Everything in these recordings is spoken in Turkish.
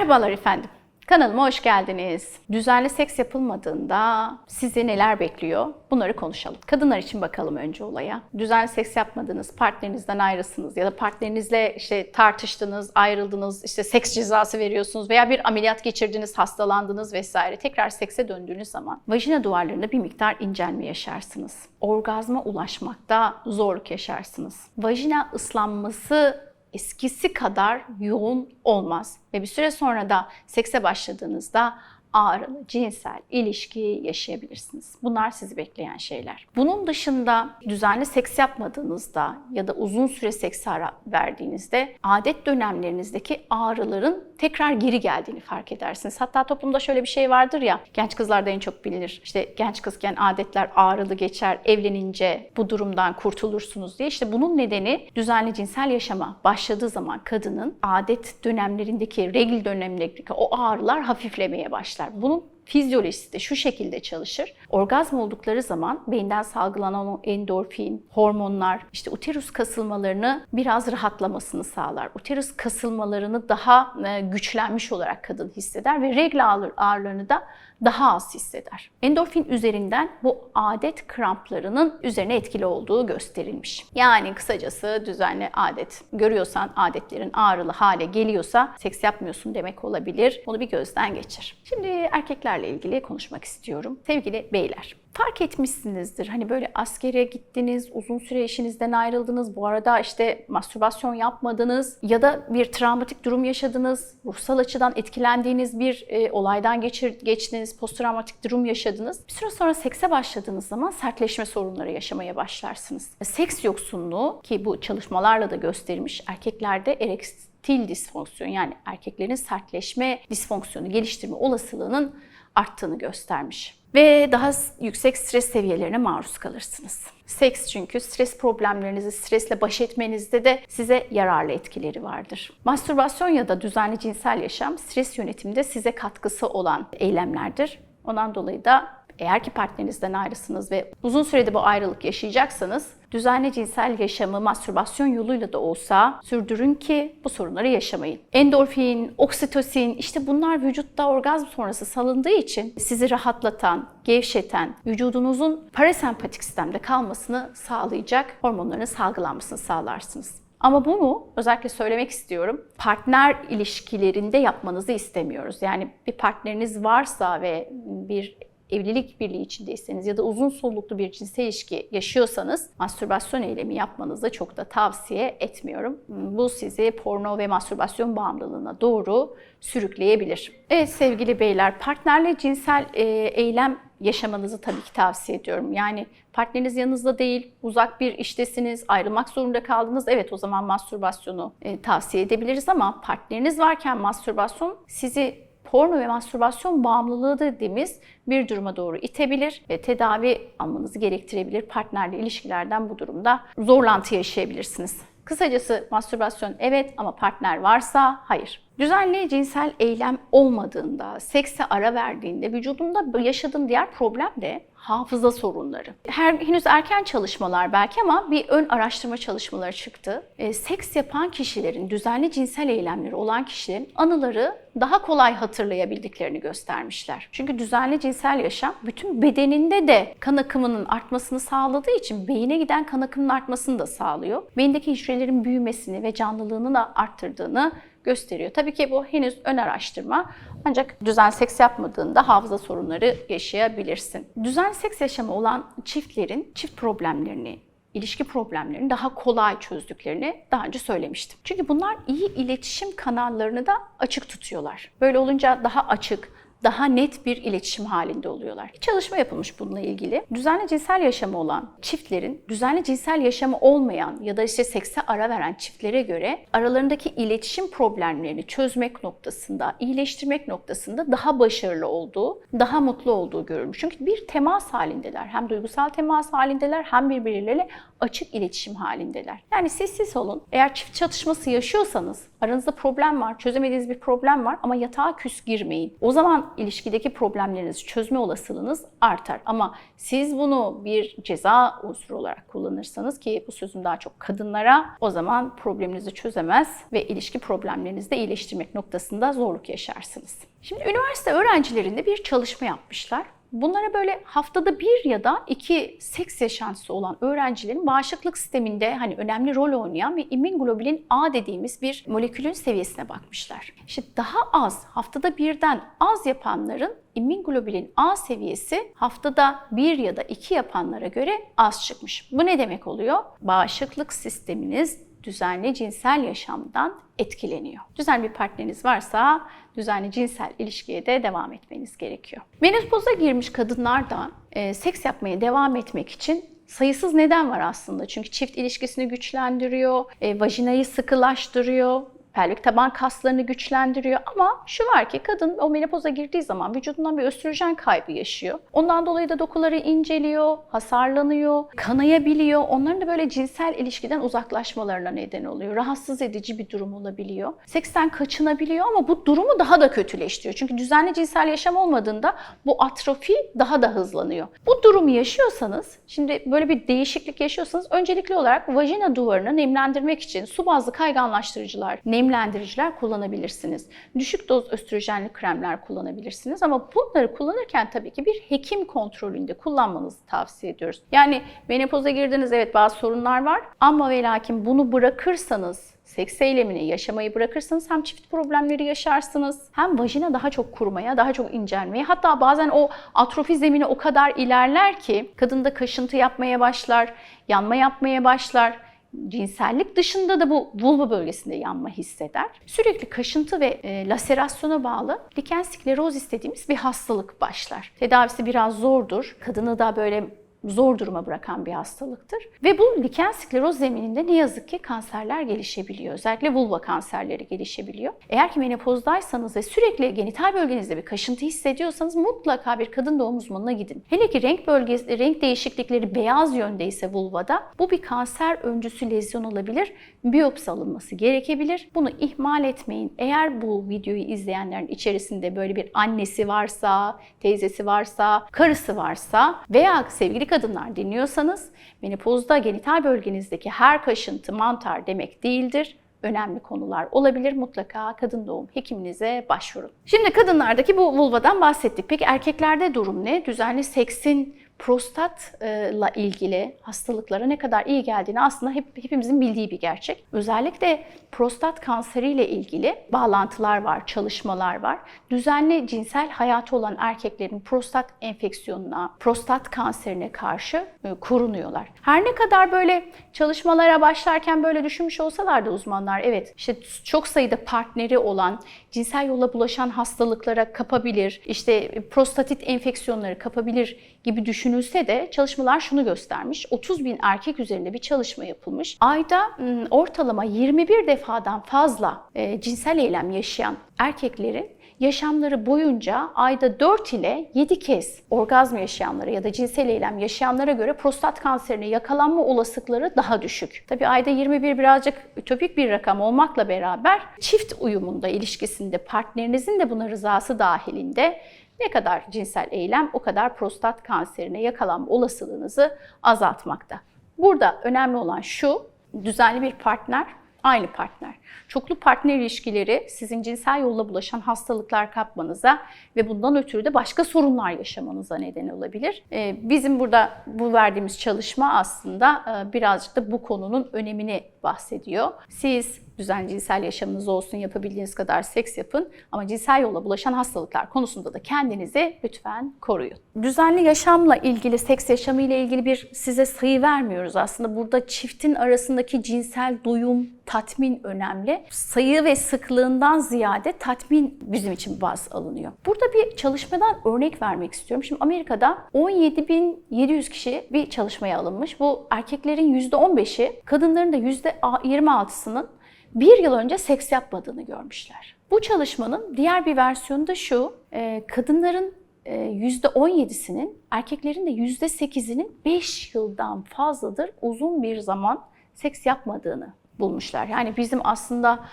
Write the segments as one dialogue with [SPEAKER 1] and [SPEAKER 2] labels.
[SPEAKER 1] Merhabalar efendim. Kanalıma hoş geldiniz. Düzenli seks yapılmadığında sizi neler bekliyor? Bunları konuşalım. Kadınlar için bakalım önce olaya. Düzenli seks yapmadınız, partnerinizden ayrısınız ya da partnerinizle işte tartıştınız, ayrıldınız, işte seks cezası veriyorsunuz veya bir ameliyat geçirdiniz, hastalandınız vesaire. Tekrar sekse döndüğünüz zaman vajina duvarlarında bir miktar incelme yaşarsınız. Orgazma ulaşmakta zorluk yaşarsınız. Vajina ıslanması eskisi kadar yoğun olmaz. Ve bir süre sonra da sekse başladığınızda ağrılı cinsel ilişki yaşayabilirsiniz. Bunlar sizi bekleyen şeyler. Bunun dışında düzenli seks yapmadığınızda ya da uzun süre seks ara verdiğinizde adet dönemlerinizdeki ağrıların tekrar geri geldiğini fark edersiniz. Hatta toplumda şöyle bir şey vardır ya, genç kızlarda en çok bilinir. İşte genç kızken adetler ağrılı geçer, evlenince bu durumdan kurtulursunuz diye. İşte bunun nedeni düzenli cinsel yaşama başladığı zaman kadının adet dönemlerindeki, regl dönemlerindeki o ağrılar hafiflemeye başlar. Bunun fizyolojisi de şu şekilde çalışır. Orgazm oldukları zaman beyinden salgılanan o endorfin, hormonlar, işte uterus kasılmalarını biraz rahatlamasını sağlar. Uterus kasılmalarını daha e, güçlenmiş olarak kadın hisseder ve regl ağrılarını da daha az hisseder. Endorfin üzerinden bu adet kramplarının üzerine etkili olduğu gösterilmiş. Yani kısacası düzenli adet görüyorsan adetlerin ağrılı hale geliyorsa seks yapmıyorsun demek olabilir. Onu bir gözden geçir. Şimdi erkeklerle ilgili konuşmak istiyorum. Sevgili beyler, fark etmişsinizdir. Hani böyle askere gittiniz, uzun süre eşinizden ayrıldınız. Bu arada işte mastürbasyon yapmadınız ya da bir travmatik durum yaşadınız. Ruhsal açıdan etkilendiğiniz bir e, olaydan geçir, geçtiniz, posttraumatik durum yaşadınız. Bir süre sonra sekse başladığınız zaman sertleşme sorunları yaşamaya başlarsınız. Seks yoksunluğu ki bu çalışmalarla da gösterilmiş erkeklerde erektil disfonksiyon yani erkeklerin sertleşme disfonksiyonu geliştirme olasılığının arttığını göstermiş ve daha yüksek stres seviyelerine maruz kalırsınız. Seks çünkü stres problemlerinizi stresle baş etmenizde de size yararlı etkileri vardır. Mastürbasyon ya da düzenli cinsel yaşam stres yönetiminde size katkısı olan eylemlerdir. Ondan dolayı da eğer ki partnerinizden ayrısınız ve uzun sürede bu ayrılık yaşayacaksanız düzenli cinsel yaşamı mastürbasyon yoluyla da olsa sürdürün ki bu sorunları yaşamayın. Endorfin, oksitosin işte bunlar vücutta orgazm sonrası salındığı için sizi rahatlatan, gevşeten, vücudunuzun parasempatik sistemde kalmasını sağlayacak hormonların salgılanmasını sağlarsınız. Ama bunu özellikle söylemek istiyorum. Partner ilişkilerinde yapmanızı istemiyoruz. Yani bir partneriniz varsa ve bir evlilik birliği içindeyseniz ya da uzun soluklu bir cinsel ilişki yaşıyorsanız mastürbasyon eylemi yapmanızı çok da tavsiye etmiyorum. Bu sizi porno ve mastürbasyon bağımlılığına doğru sürükleyebilir. Evet sevgili beyler partnerle cinsel e, eylem yaşamanızı tabii ki tavsiye ediyorum. Yani partneriniz yanınızda değil, uzak bir iştesiniz, ayrılmak zorunda kaldınız. Evet o zaman mastürbasyonu e, tavsiye edebiliriz ama partneriniz varken mastürbasyon sizi porno ve mastürbasyon bağımlılığı dediğimiz bir duruma doğru itebilir ve tedavi almanızı gerektirebilir. Partnerle ilişkilerden bu durumda zorlantı yaşayabilirsiniz. Kısacası mastürbasyon evet ama partner varsa hayır. Düzenli cinsel eylem olmadığında, sekse ara verdiğinde vücudunda yaşadığım diğer problem de hafıza sorunları. Her henüz erken çalışmalar belki ama bir ön araştırma çalışmaları çıktı. E, seks yapan kişilerin, düzenli cinsel eylemleri olan kişilerin anıları daha kolay hatırlayabildiklerini göstermişler. Çünkü düzenli cinsel yaşam bütün bedeninde de kan akımının artmasını sağladığı için beyine giden kan akımının artmasını da sağlıyor. Beyindeki hücrelerin büyümesini ve canlılığını da arttırdığını gösteriyor. Tabii ki bu henüz ön araştırma ancak düzenli seks yapmadığında hafıza sorunları yaşayabilirsin. Düzenli seks yaşamı olan çiftlerin çift problemlerini ilişki problemlerini daha kolay çözdüklerini daha önce söylemiştim. Çünkü bunlar iyi iletişim kanallarını da açık tutuyorlar. Böyle olunca daha açık, daha net bir iletişim halinde oluyorlar. Bir çalışma yapılmış bununla ilgili. Düzenli cinsel yaşamı olan çiftlerin düzenli cinsel yaşamı olmayan ya da işte sekse ara veren çiftlere göre aralarındaki iletişim problemlerini çözmek noktasında, iyileştirmek noktasında daha başarılı olduğu, daha mutlu olduğu görülmüş. Çünkü bir temas halindeler. Hem duygusal temas halindeler hem birbirleriyle açık iletişim halindeler. Yani sessiz olun. Eğer çift çatışması yaşıyorsanız, aranızda problem var, çözemediğiniz bir problem var ama yatağa küs girmeyin. O zaman ilişkideki problemlerinizi çözme olasılığınız artar. Ama siz bunu bir ceza unsuru olarak kullanırsanız ki bu sözüm daha çok kadınlara o zaman probleminizi çözemez ve ilişki problemlerinizi de iyileştirmek noktasında zorluk yaşarsınız. Şimdi üniversite öğrencilerinde bir çalışma yapmışlar. Bunlara böyle haftada bir ya da iki seks yaşantısı olan öğrencilerin bağışıklık sisteminde hani önemli rol oynayan ve immunoglobulin A dediğimiz bir molekülün seviyesine bakmışlar. İşte daha az, haftada birden az yapanların immunoglobulin A seviyesi haftada bir ya da iki yapanlara göre az çıkmış. Bu ne demek oluyor? Bağışıklık sisteminiz düzenli cinsel yaşamdan etkileniyor. Düzenli bir partneriniz varsa düzenli cinsel ilişkiye de devam etmeniz gerekiyor. Menopoza girmiş kadınlar da e, seks yapmaya devam etmek için sayısız neden var aslında. Çünkü çift ilişkisini güçlendiriyor, e, vajinayı sıkılaştırıyor, pelvik taban kaslarını güçlendiriyor ama şu var ki kadın o menopoza girdiği zaman vücudundan bir östrojen kaybı yaşıyor. Ondan dolayı da dokuları inceliyor, hasarlanıyor, kanayabiliyor. Onların da böyle cinsel ilişkiden uzaklaşmalarına neden oluyor. Rahatsız edici bir durum olabiliyor. Seksten kaçınabiliyor ama bu durumu daha da kötüleştiriyor. Çünkü düzenli cinsel yaşam olmadığında bu atrofi daha da hızlanıyor. Bu durumu yaşıyorsanız, şimdi böyle bir değişiklik yaşıyorsanız öncelikli olarak vajina duvarını nemlendirmek için su bazlı kayganlaştırıcılar, nemlendiriciler kullanabilirsiniz. Düşük doz östrojenli kremler kullanabilirsiniz ama bunları kullanırken tabii ki bir hekim kontrolünde kullanmanızı tavsiye ediyoruz. Yani menopoza girdiniz evet bazı sorunlar var ama ve lakin bunu bırakırsanız seks eylemini yaşamayı bırakırsanız hem çift problemleri yaşarsınız hem vajina daha çok kurumaya, daha çok incelmeye hatta bazen o atrofi zemini o kadar ilerler ki kadında kaşıntı yapmaya başlar, yanma yapmaya başlar cinsellik dışında da bu vulva bölgesinde yanma hisseder. Sürekli kaşıntı ve e, laserasyona bağlı liken sklerozis dediğimiz bir hastalık başlar. Tedavisi biraz zordur. Kadını da böyle zor duruma bırakan bir hastalıktır. Ve bu liken skleroz zemininde ne yazık ki kanserler gelişebiliyor. Özellikle vulva kanserleri gelişebiliyor. Eğer ki menopozdaysanız ve sürekli genital bölgenizde bir kaşıntı hissediyorsanız mutlaka bir kadın doğum uzmanına gidin. Hele ki renk bölgesi, renk değişiklikleri beyaz yöndeyse vulvada bu bir kanser öncüsü lezyon olabilir. Biyopsi alınması gerekebilir. Bunu ihmal etmeyin. Eğer bu videoyu izleyenlerin içerisinde böyle bir annesi varsa, teyzesi varsa, karısı varsa veya sevgili kadınlar dinliyorsanız menopozda genital bölgenizdeki her kaşıntı mantar demek değildir. Önemli konular olabilir. Mutlaka kadın doğum hekiminize başvurun. Şimdi kadınlardaki bu vulvadan bahsettik. Peki erkeklerde durum ne? Düzenli seksin prostatla ilgili hastalıklara ne kadar iyi geldiğini aslında hep, hepimizin bildiği bir gerçek. Özellikle prostat kanseriyle ilgili bağlantılar var, çalışmalar var. Düzenli cinsel hayatı olan erkeklerin prostat enfeksiyonuna, prostat kanserine karşı e, korunuyorlar. Her ne kadar böyle çalışmalara başlarken böyle düşünmüş olsalar da uzmanlar evet işte çok sayıda partneri olan cinsel yolla bulaşan hastalıklara kapabilir, işte prostatit enfeksiyonları kapabilir gibi düşünülse de çalışmalar şunu göstermiş. 30 bin erkek üzerinde bir çalışma yapılmış. Ayda ortalama 21 defadan fazla e, cinsel eylem yaşayan erkeklerin yaşamları boyunca ayda 4 ile 7 kez orgazm yaşayanlara ya da cinsel eylem yaşayanlara göre prostat kanserine yakalanma olasılıkları daha düşük. Tabi ayda 21 birazcık ütopik bir rakam olmakla beraber çift uyumunda, ilişkisinde partnerinizin de buna rızası dahilinde ne kadar cinsel eylem o kadar prostat kanserine yakalanma olasılığınızı azaltmakta. Burada önemli olan şu, düzenli bir partner, aynı partner. Çoklu partner ilişkileri sizin cinsel yolla bulaşan hastalıklar kapmanıza ve bundan ötürü de başka sorunlar yaşamanıza neden olabilir. Ee, bizim burada bu verdiğimiz çalışma aslında e, birazcık da bu konunun önemini bahsediyor. Siz düzenli cinsel yaşamınız olsun, yapabildiğiniz kadar seks yapın ama cinsel yolla bulaşan hastalıklar konusunda da kendinizi lütfen koruyun. Düzenli yaşamla ilgili, seks yaşamı ile ilgili bir size sayı vermiyoruz aslında. Burada çiftin arasındaki cinsel doyum, tatmin önemli. Sayı ve sıklığından ziyade tatmin bizim için baz alınıyor. Burada bir çalışmadan örnek vermek istiyorum. Şimdi Amerika'da 17.700 kişi bir çalışmaya alınmış. Bu erkeklerin %15'i, kadınların da %26'sının bir yıl önce seks yapmadığını görmüşler. Bu çalışmanın diğer bir versiyonu da şu, e, kadınların %17'sinin, erkeklerin de %8'inin 5 yıldan fazladır uzun bir zaman seks yapmadığını bulmuşlar. Yani bizim aslında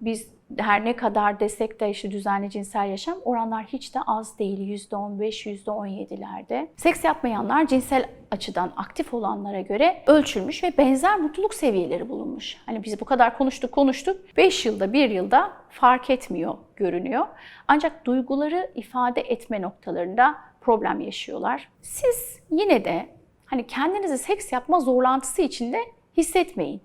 [SPEAKER 1] biz her ne kadar desek de işte düzenli cinsel yaşam oranlar hiç de az değil. %15, %17'lerde. Seks yapmayanlar cinsel açıdan aktif olanlara göre ölçülmüş ve benzer mutluluk seviyeleri bulunmuş. Hani biz bu kadar konuştuk konuştuk. 5 yılda 1 yılda fark etmiyor görünüyor. Ancak duyguları ifade etme noktalarında problem yaşıyorlar. Siz yine de hani kendinizi seks yapma zorlantısı içinde hissetmeyin.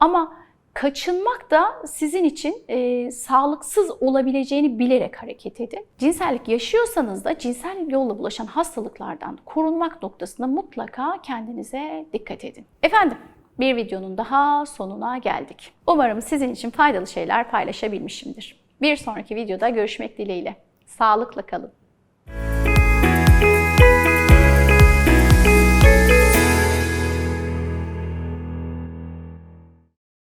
[SPEAKER 1] Ama kaçınmak da sizin için e, sağlıksız olabileceğini bilerek hareket edin. Cinsellik yaşıyorsanız da cinsel yolla bulaşan hastalıklardan korunmak noktasında mutlaka kendinize dikkat edin. Efendim, bir videonun daha sonuna geldik. Umarım sizin için faydalı şeyler paylaşabilmişimdir. Bir sonraki videoda görüşmek dileğiyle. Sağlıkla kalın.